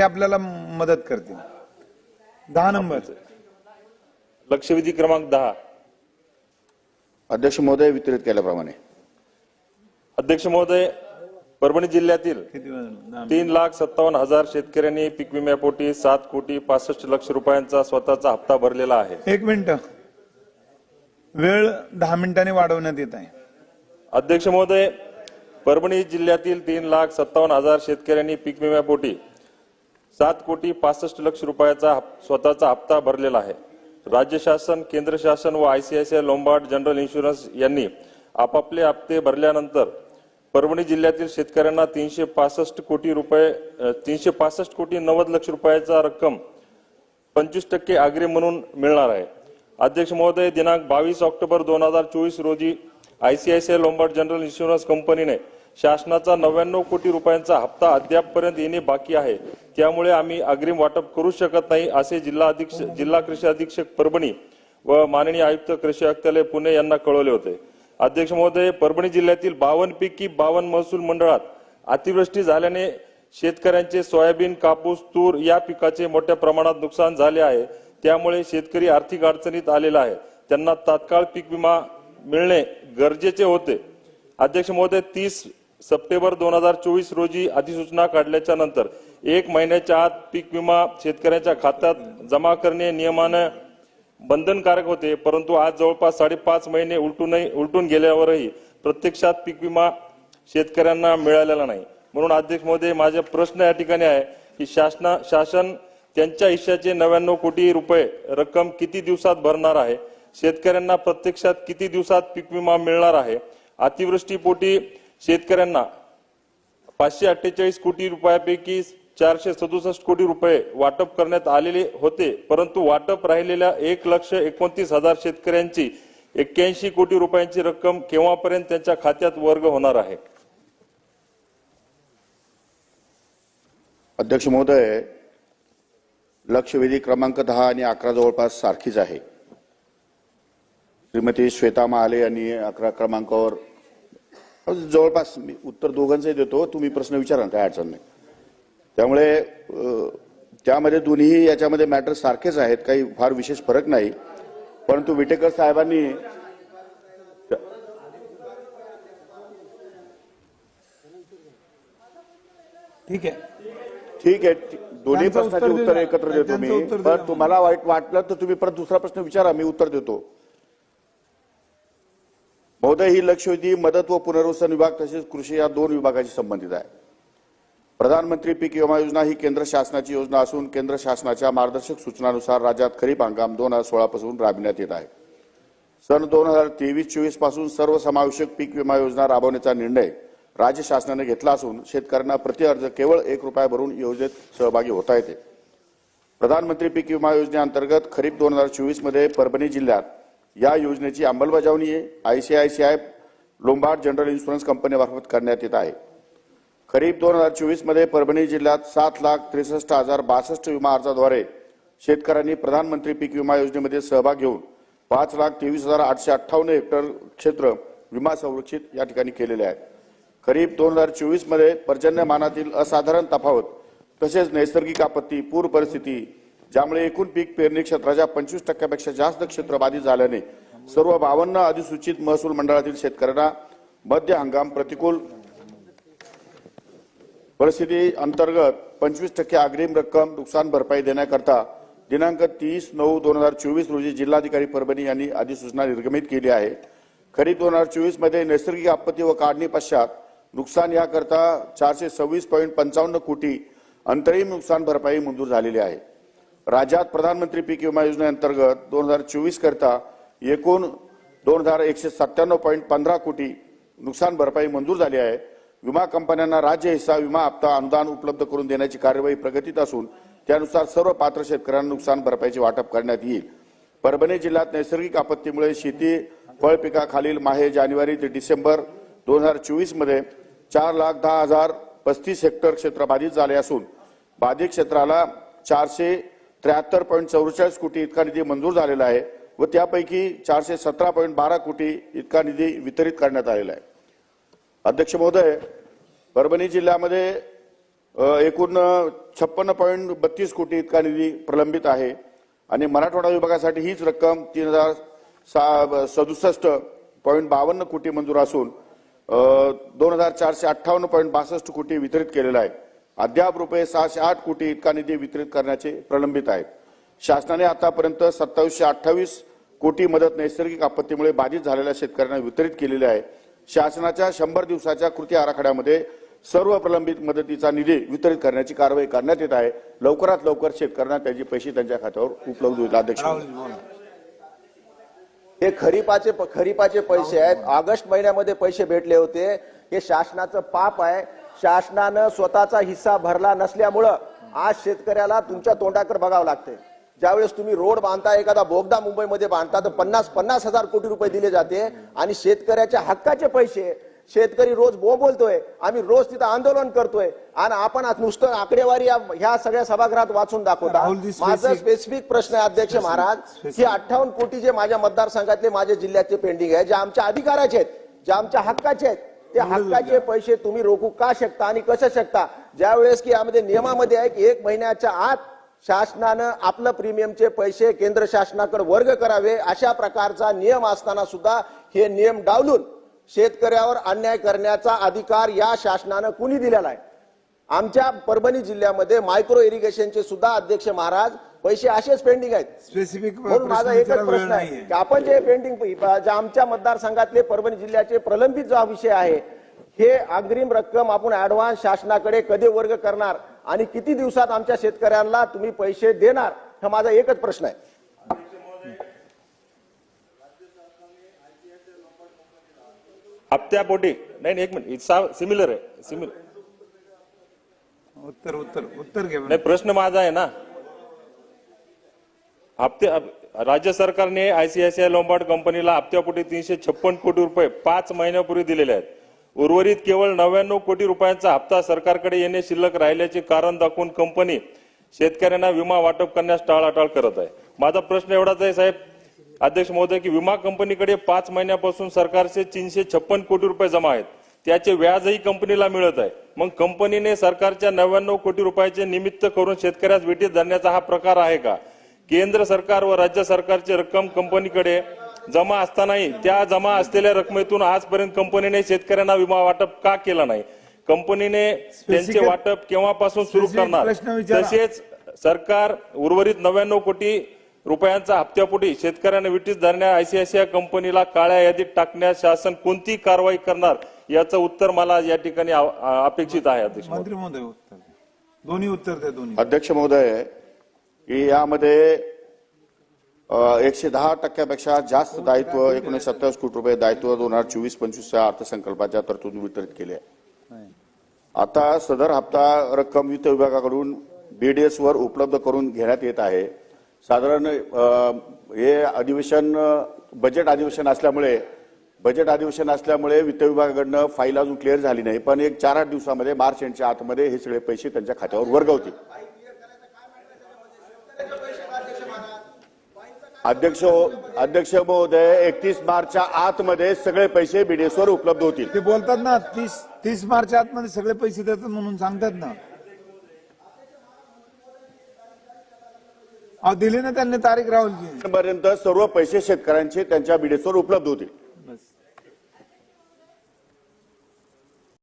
ते आपल्याला मदत करतील. दहा नंबर. लक्षवेधी क्रमांक दहा. अध्यक्ष महोदय वितरित केल्याप्रमाणे. अध्यक्ष महोदय परभणी जिल्ह्यातील. तीन लाख सत्तावन्न हजार शेतकऱ्यांनी पीक विम्यापोटी सात कोटी पासष्ट लक्ष रुपयांचा स्वतःचा हप्ता भरलेला आहे. एक मिनिट. वेळ दहा मिनिटांनी वाढवण्यात येत आहे. अध्यक्ष महोदय परभणी जिल्ह्यातील तीन लाख सत्तावन्न हजार शेतकऱ्यांनी पीक विम्यापोटी सात कोटी पासष्ट लक्ष रुपयाचा स्वतःचा हप्ता भरलेला आहे. राज्य शासन केंद्र शासन व आयसीआयसीआय लोंबार्ड जनरल इन्शुरन्स यांनी आपापले हप्ते भरल्यानंतर परभणी जिल्ह्यातील शेतकऱ्यांना तीनशे पासष्ट कोटी रुपये तीनशे पासष्ट कोटी नव्वद लक्ष रुपयाचा रक्कम पंचवीस टक्के आग्रे म्हणून मिळणार आहे. अध्यक्ष महोदय दिनांक बावीस ऑक्टोबर दोन हजार चोवीस रोजी आयसीआयसीआय लोंबार्ड जनरल इन्शुरन्स कंपनीने शासनाचा नव्याण्णव कोटी रुपयांचा हप्ता अद्यापपर्यंत येणे बाकी आहे. त्यामुळे आम्ही अग्रिम वाटप करू शकत नाही असे जिल्हा अधीक्षक जिल्हा कृषी अधीक्षक परभणी व माननीय आयुक्त कृषी आयुक्तालय पुणे यांना कळवले होते. अध्यक्ष महोदय परभणी जिल्ह्यातील बावन्न पैकी बावन्न महसूल मंडळात अतिवृष्टी झाल्याने शेतकऱ्यांचे सोयाबीन कापूस तूर या पिकाचे मोठ्या प्रमाणात नुकसान झाले आहे. त्यामुळे शेतकरी आर्थिक अडचणीत आलेला आहे. त्यांना तात्काळ पीक विमा मिळणे गरजेचे होते. अध्यक्ष महोदय तीस सप्टेंबर दोन हजार चोवीस रोजी अधिसूचना काढल्याच्या नंतर एक महिन्याच्या आत पीक विमा शेतकऱ्यांच्या खात्यात जमा करणे नियमानं बंधनकारक होते परंतु आज जवळपास साडेपाच महिने उलटूनही उलटून गेल्यावरही प्रत्यक्षात पीक विमा शेतकऱ्यांना मिळालेला नाही. म्हणून अध्यक्ष महोदय माझा प्रश्न या ठिकाणी आहे की शासना शासन त्यांच्या हिश्श्याचे नव्याण्णव कोटी रुपये रक्कम किती दिवसात भरणार आहे? शेतकऱ्यांना प्रत्यक्षात किती दिवसात पीक विमा मिळणार आहे? अतिवृष्टीपोटी शेतकऱ्यांना पाचशे अठ्ठेचाळीस कोटी रुपयापैकी चारशे सदुसष्ट कोटी रुपये वाटप करण्यात आलेले होते परंतु वाटप राहिलेल्या एक लक्ष एकोणतीस हजार शेतकऱ्यांची एक्क्याऐंशी कोटी रुपयांची रक्कम केव्हापर्यंत त्यांच्या खात्यात वर्ग होणार आहे? अध्यक्ष महोदय लक्षवेधी क्रमांक दहा आणि अकरा जवळपास सारखीच आहे. श्रीमती श्वेता महाले यांनी अकरा क्रमांकावर जवळपास मी उत्तर दोघांचंही देतो तुम्ही प्रश्न विचारा काय अडचण नाही त्यामुळे त्यामध्ये दोन्ही याच्यामध्ये मॅटर सारखेच आहेत काही फार विशेष फरक नाही परंतु विटेकर साहेबांनी ठीक आहे ठीक आहे दोन्ही प्रश्नाची उत्तर. एकत्र देतो मी. तुम्हाला वाईट वाटलं तर तुम्ही परत दुसरा प्रश्न विचारा मी उत्तर देतो महोदय ही लक्षवेधी मदत व पुनर्वसन विभाग तसेच कृषी या दोन विभागाशी संबंधित आहे. प्रधानमंत्री पीक विमा योजना ही केंद्र शासनाची योजना असून केंद्र शासनाच्या मार्गदर्शक सूचनानुसार राज्यात खरीप हंगाम दोन हजार सोळा पासून राबविण्यात येत आहे. सन दोन हजार तेवीस चोवीसपासून सर्वसमावेशक पीक विमा योजना राबवण्याचा निर्णय राज्य शासनाने घेतला असून शेतकऱ्यांना प्रति अर्ज केवळ एक रुपया भरून योजनेत सहभागी होता येते. प्रधानमंत्री पीक विमा योजनेअंतर्गत खरीप दोन हजार चोवीसमध्ये परभणी जिल्ह्यात या योजनेची अंमलबजावणी आयसीआयसीआय लोंबार्ड जनरल इन्शुरन्स कंपनीमार्फत करण्यात येत आहे. खरीप दोन हजार चोवीसमध्ये परभणी जिल्ह्यात सात लाख त्रेसष्ट हजार बासष्ट विमा अर्जाद्वारे शेतकऱ्यांनी प्रधानमंत्री पीक विमा योजनेमध्ये सहभाग घेऊन पाच लाख तेवीस हजार आठशे अठ्ठावन्न हेक्टर क्षेत्र विमा संरक्षित या ठिकाणी केलेले आहे खरीप दोन हजार चोवीसमध्ये पर्जन्यमानातील असाधारण तफावत तसेच नैसर्गिक आपत्ती पूर परिस्थिती ज्यामुळे एकूण पीक पेरणी क्षेत्राच्या पंचवीस टक्क्यापेक्षा जास्त क्षेत्र बाधित झाल्याने सर्व बावन्न अधिसूचित महसूल मंडळातील शेतकऱ्यांना मध्य हंगाम प्रतिकूल परिस्थिती अंतर्गत पंचवीस टक्के अग्रिम रक्कम नुकसान भरपाई देण्याकरता दिनांक तीस नऊ दोन हजार चोवीस रोजी जिल्हाधिकारी परभणी यांनी अधिसूचना निर्गमित केली आहे. खरीप दोन हजार चोवीसमध्ये नैसर्गिक आपत्ती व काढणी पश्चात नुकसान याकरता चारशे सव्वीस पॉईंट पंचावन्न कोटी अंतरिम नुकसान भरपाई मंजूर झालेली आहे. राज्यात प्रधानमंत्री पीक विमा योजनेअंतर्गत दोन हजार चोवीस करता एकूण दोन हजार एकशे सत्त्याण्णव पॉईंट पंधरा कोटी नुकसान भरपाई मंजूर झाली आहे. विमा कंपन्यांना राज्य हिस्सा विमा हप्ता अनुदान उपलब्ध करून देण्याची कार्यवाही प्रगतीत असून त्यानुसार सर्व पात्र शेतकऱ्यांना नुकसान भरपाईचे वाटप करण्यात येईल. परभणी जिल्ह्यात नैसर्गिक आपत्तीमुळे शेती फळ पिकाखालील माहे जानेवारी ते डिसेंबर दोन हजार चोवीसमध्ये चार लाख दहा हजार पस्तीस हेक्टर क्षेत्र बाधित झाले असून बाधित क्षेत्राला चारशे त्र्याहत्तर पॉईंट चौवेचाळीस कोटी इतका निधी मंजूर झालेला आहे व त्यापैकी चारशे सतरा पॉईंट बारा कोटी इतका निधी वितरित करण्यात आलेला आहे. अध्यक्ष महोदय परभणी जिल्ह्यामध्ये एकूण छप्पन्न पॉईंट बत्तीस कोटी इतका निधी प्रलंबित आहे आणि मराठवाडा विभागासाठी हीच रक्कम तीन हजार सा सदुसष्ट पॉईंट बावन्न कोटी मंजूर असून दोन हजार चारशे अठ्ठावन्न पॉईंट बासष्ट कोटी वितरित केलेला आहे. अद्याप रुपये सहाशे आठ कोटी इतका निधी वितरित करण्याचे प्रलंबित आहेत शासनाने आतापर्यंत सत्तावीसशे अठ्ठावीस कोटी मदत नैसर्गिक आपत्तीमुळे बाधित झालेल्या शेतकऱ्यांना वितरित केलेली आहे. शासनाच्या शंभर दिवसाच्या कृती आराखड्यामध्ये सर्व प्रलंबित मदतीचा निधी वितरित करण्याची कारवाई करण्यात येत आहे. लवकरात लवकर शेतकऱ्यांना त्याचे पैसे त्यांच्या खात्यावर उपलब्ध होईल अध्यक्ष हे खरीपाचे खरीपाचे पैसे आहेत. ऑगस्ट महिन्यामध्ये पैसे भेटले होते. हे शासनाचं पाप आहे. शासनानं स्वतःचा हिस्सा भरला नसल्यामुळं आज शेतकऱ्याला तुमच्या तोंडाकडे बघावं लागते ज्यावेळेस तुम्ही रोड बांधता एखादा बोगदा मुंबईमध्ये बांधता तर पन्नास पन्नास हजार कोटी रुपये दिले जाते आणि शेतकऱ्याच्या हक्काचे पैसे. शेतकरी रोज बोलतोय आम्ही रोज तिथं आंदोलन करतोय. आणि आपण आज नुसतं आकडेवारी ह्या सगळ्या सभागृहात वाचून दाखवता माझं स्पेसिफिक प्रश्न आहे अध्यक्ष महाराज की अठ्ठावन्न कोटी जे माझ्या मतदारसंघातले माझ्या जिल्ह्याचे पेंडिंग आहे जे आमच्या अधिकाराचे आहेत जे आमच्या हक्काचे आहेत ते हक्काचे पैसे तुम्ही रोखू का शकता आणि कसं शकता? ज्यावेळेस की यामध्ये नियमामध्ये आहे की एक महिन्याच्या आत शासनानं आपलं प्रीमियमचे पैसे केंद्र शासनाकडे वर्ग करावे अशा प्रकारचा नियम असताना सुद्धा हे नियम डावलून शेतकऱ्यावर अन्याय करण्याचा अधिकार या शासनानं कुणी दिलेला आहे? आमच्या परभणी जिल्ह्यामध्ये मायक्रो इरिगेशनचे सुद्धा अध्यक्ष महाराज पैसे असेच पेंडिंग आहेत. स्पेसिफिक म्हणून माझा प्रश्न एकच प्रश्न आहे की आपण जे पेंडिंग जे आमच्या मतदारसंघातले परभणी जिल्ह्याचे प्रलंबित जो हा विषय आहे हे अग्रिम रक्कम आपण ऍडव्हान्स शासनाकडे कधी वर्ग करणार आणि किती दिवसात आमच्या शेतकऱ्यांना तुम्ही पैसे देणार हा माझा एकच प्रश्न आहे. हप्त्यापोटी. नाही नाही, एक मिनिट. सिमिलर आहे. सिमिलर उत्तर उत्तर उत्तर घे नाही प्रश्न माझा आहे ना. हप्ते राज्य सरकारने आयसीआयसीआय लोंबार्ड कंपनीला हप्त्यापोटी तीनशे छप्पन कोटी रुपये पाच महिन्यापूर्वी दिलेले आहेत. उर्वरित केवळ नव्याण्णव कोटी रुपयांचा हप्ता सरकारकडे येणे शिल्लक राहिल्याचे कारण दाखवून कंपनी शेतकऱ्यांना विमा वाटप करण्यास टाळाटाळ करत आहे. माझा प्रश्न एवढाच आहे साहेब. अध्यक्ष महोदय की विमा कंपनीकडे पाच महिन्यापासून सरकारचे तीनशे छप्पन कोटी रुपये जमा आहेत. त्याचे व्याजही कंपनीला मिळत आहे. मग कंपनीने सरकारच्या नव्याण्णव कोटी रुपयाचे निमित्त करून शेतकऱ्यास भेटीत धरण्याचा हा प्रकार आहे का? केंद्र सरकार व राज्य सरकारची रक्कम कंपनीकडे जमा असतानाही त्या जमा असलेल्या रकमेतून आजपर्यंत कंपनीने शेतकऱ्यांना विमा वाटप का केला नाही कंपनीने त्यांचे वाटप केव्हापासून सुरू करणार. तसेच सरकार उर्वरित नव्याण्णव कोटी रुपयांचा हप्त्यापोटी शेतकऱ्यांना विटीस धरण्या आयसीआयसीआय कंपनीला काळ्या यादीत टाकण्यास शासन कोणती कारवाई करणार याचं उत्तर मला या ठिकाणी अपेक्षित आहे अध्यक्ष महोदय. मंत्री महोदय उत्तर द्या. दोन्ही उत्तर द्या दोन्ही अध्यक्ष महोदय की यामध्ये एकशे दहा टक्क्यापेक्षा जास्त दायित्व एकोणीशे सत्तावीस कोटी रुपये दायित्व दोन हजार चोवीस पंचवीसच्या अर्थसंकल्पाच्या तरतूद वितरित केले आता सदर हप्ता रक्कम वित्त विभागाकडून बीडीएस वर उपलब्ध करून घेण्यात येत आहे. साधारण हे अधिवेशन बजेट अधिवेशन असल्यामुळे बजेट अधिवेशन असल्यामुळे वित्त विभागाकडनं फाईल अजून क्लिअर झाली नाही. पण एक चार आठ दिवसामध्ये मार्च एंडच्या आतमध्ये हे सगळे पैसे त्यांच्या खात्यावर वर्ग होतील अध्यक्ष अध्यक्ष महोदय एकतीस मार्चच्या आतमध्ये सगळे पैसे बीडीएस वर उपलब्ध होतील. ते बोलतात ना तीस तीस मार्च आतमध्ये सगळे पैसे देतात म्हणून सांगतात ना. अहो दिली ना त्यांनी तारीख राहुलजी. पर्यंत सर्व पैसे शेतकऱ्यांचे त्यांच्या बीडीएस वर उपलब्ध होतील.